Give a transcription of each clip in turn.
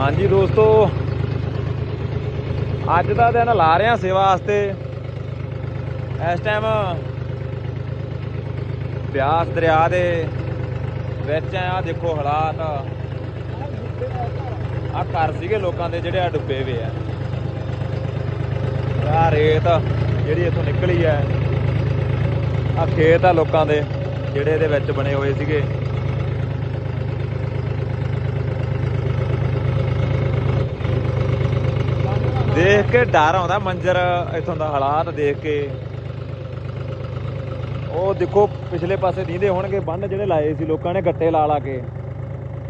ਹਾਂਜੀ ਦੋਸਤੋ, ਅੱਜ ਦਾ ਦਿਨ ਲਾ ਰਹੇ ਹਾਂ ਸੇਵਾ ਵਾਸਤੇ। ਇਸ ਟਾਈਮ ਬਿਆਸ ਦਰਿਆ ਦੇ ਵਿੱਚ ਆ, ਦੇਖੋ ਹਾਲਾਤ। ਆ ਘਰ ਸੀਗੇ ਲੋਕਾਂ ਦੇ ਜਿਹੜੇ ਆ ਡੁੱਬੇ ਹੋਏ ਆ। ਆ ਰੇਤ ਜਿਹੜੀ ਇੱਥੋਂ ਨਿਕਲੀ ਹੈ ਆ ਖੇਤ ਆ ਲੋਕਾਂ ਦੇ, ਜਿਹੜੇ ਇਹਦੇ ਵਿੱਚ ਬਣੇ ਹੋਏ ਸੀਗੇ। ਦੇਖ ਡਰ ਆਉਂਦਾ ਮੰਜ਼ਰ, ਇਥੋਂ ਦਾ ਹਾਲਾਤ ਦੇਖ ਕੇ। ਉਹ ਦੇਖੋ, ਪਿਛਲੇ ਪਾਸੇ ਦੀਂਦੇ ਹੋਣਗੇ, ਬੰਨ ਜਿਹੜੇ ਲਾਏ ਸੀ, ਲੋਕਾਂ ਨੇ ਗੱਟੇ ਲਾ ਲਾ ਕੇ।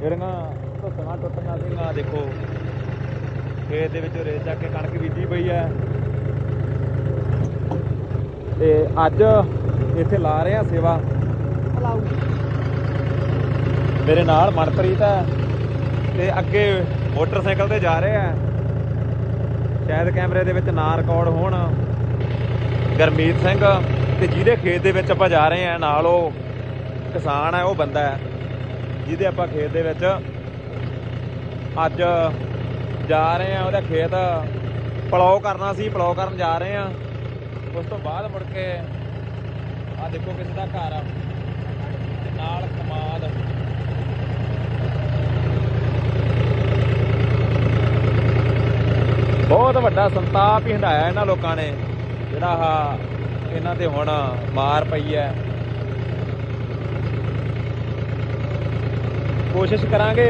ਜਿਹੜੀਆਂ ਧੁੱਤਾਂ ਟੁੱਟੀਆਂ ਸੀਗੀਆਂ ਦੇਖੋ। ਖੇਤ ਦੇ ਵਿੱਚ ਰੇਤ ਚੱਕ ਕੇ ਕਣਕ ਬੀਜੀ ਪਈ ਹੈ। ਤੇ ਅੱਜ ਇੱਥੇ ਲਾ ਰਹੇ ਆ ਸੇਵਾ। ਮੇਰੇ ਨਾਲ ਮਨਪ੍ਰੀਤ ਹੈ। ਤੇ ਅੱਗੇ ਮੋਟਰਸਾਈਕਲ ਤੇ ਜਾ ਰਹੇ ਆ ਸ਼ਾਇਦ ਕੈਮਰੇ ਦੇ ਵਿੱਚ ਨਾ ਰਿਕਾਰਡ ਹੋਣ। ਗਰਮੀਤ ਸਿੰਘ ਤੇ ਜਿਹਦੇ ਖੇਤ ਦੇ ਵਿੱਚ ਆਪਾਂ ਜਾ ਰਹੇ ਆ ਨਾਲ ਉਹ ਕਿਸਾਨ ਹੈ, ਉਹ ਬੰਦਾ ਹੈ। ਜਿਹਦੇ ਆਪਾਂ ਖੇਤ ਦੇ ਵਿੱਚ ਅੱਜ ਜਾ ਰਹੇ ਆ ਉਹਦਾ ਖੇਤ ਪਲਾਉ ਕਰਨਾ ਸੀ ਪਲਾਉ ਕਰਨ ਜਾ ਰਹੇ ਆ ਉਸ ਤੋਂ ਬਾਅਦ ਮੁੜ ਕੇ ਆ ਦੇਖੋ ਕਿਸੇ ਦਾ ਘਰ ਆ। ਨਾਲ ਕਮਾਦ। ਬਹੁਤ ਵੱਡਾ ਸੰਤਾਪ ਹੀ ਹੰਡਾਇਆ ਇਹਨਾਂ ਲੋਕਾਂ ਨੇ, ਜਿਹੜਾ ਆ ਇਹਨਾਂ ਤੇ ਹੁਣ ਮਾਰ ਪਈ ਹੈ। ਕੋਸ਼ਿਸ਼ ਕਰਾਂਗੇ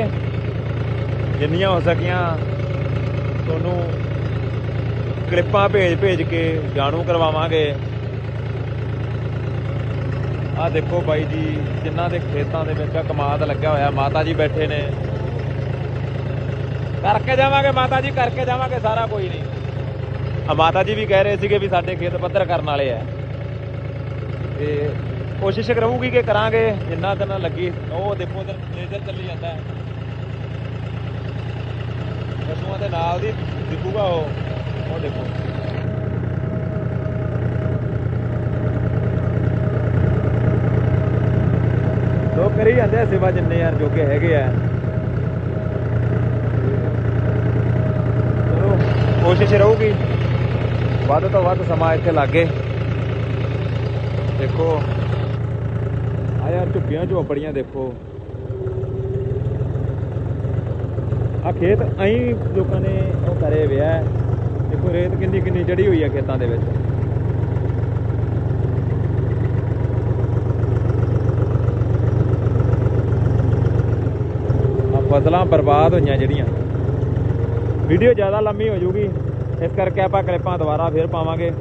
ਜਿੰਨੀਆਂ ਹੋ ਸਕੀਆਂ ਤੁਹਾਨੂੰ ਕਲਿੱਪਾਂ ਭੇਜ ਭੇਜ ਕੇ ਜਾਣੂ ਕਰਵਾਵਾਂਗੇ। ਆ ਦੇਖੋ ਬਾਈ ਜੀ, ਜਿਨ੍ਹਾਂ ਦੇ ਖੇਤਾਂ ਦੇ ਵਿੱਚ ਕਮਾਦ ਲੱਗਿਆ ਹੋਇਆ, ਮਾਤਾ ਜੀ ਬੈਠੇ ਨੇ। ਕਰਕੇ ਜਾਵਾਂਗੇ, ਮਾਤਾ ਜੀ, ਕਰਕੇ ਜਾਵਾਂਗੇ ਸਾਰਾ ਕੋਈ ਨਹੀਂ। ਆ ਮਾਤਾ ਜੀ ਵੀ ਕਹਿ ਰਹੇ ਸੀਗੇ ਵੀ ਸਾਡੇ ਖੇਤ ਪੱਧਰ ਕਰਨ ਵਾਲੇ ਆ। ਤੇ ਕੋਸ਼ਿਸ਼ ਕਰੂਗੀ ਕਿ ਕਰਾਂਗੇ, ਜਿੰਨਾ ਦਿਨ ਲੱਗੀ, ਉਹ ਦੇਖੋ ਉਧਰ ਲੇਜ਼ਰ ਚੱਲੀ ਜਾਂਦਾ। ਹੈ ਪਸ਼ੂਆਂ ਦੇ ਨਾਲ ਦੀ ਦਿਖੂਗਾ ਉਹ ਉਹ ਦੇਖੋ। ਲੋਕ ਕਰੀ ਜਾਂਦੇ ਆ ਸੇਵਾ ਜਿੰਨੇ ਯਾਰ ਜੋਗੇ ਹੈਗੇ ਆ ਚਲੋ ਕੋਸ਼ਿਸ਼ ਰਹੂਗੀ। ਵੱਧ ਤੋਂ ਵੱਧ ਸਮਾਂ ਇੱਥੇ ਲੱਗੇ। ਦੇਖੋ ਆ ਯਾਰ ਝੁੱਗੀਆਂ ਝੋਪੜੀਆਂ ਦੇਖੋ। ਆ ਖੇਤ ਅਹੀਂ ਲੋਕਾਂ ਨੇ ਉਹ ਕਰੇ ਵਿਆ ਦੇਖੋ, ਰੇਤ ਕਿੰਨੀ ਕਿੰਨੀ ਚੜੀ ਹੋਈ ਹੈ ਖੇਤਾਂ ਦੇ ਵਿੱਚ। ਫਸਲਾਂ ਬਰਬਾਦ ਹੋਈਆਂ ਜਿਹੜੀਆਂ। ਵੀਡੀਓ ਜ਼ਿਆਦਾ ਲੰਮੀ ਹੋ ਜੂਗੀ ਇਸ ਕਰਕੇ ਆਪਾਂ ਕਲਿੱਪਾਂ ਦੁਬਾਰਾ ਫੇਰ ਪਾਵਾਂਗੇ।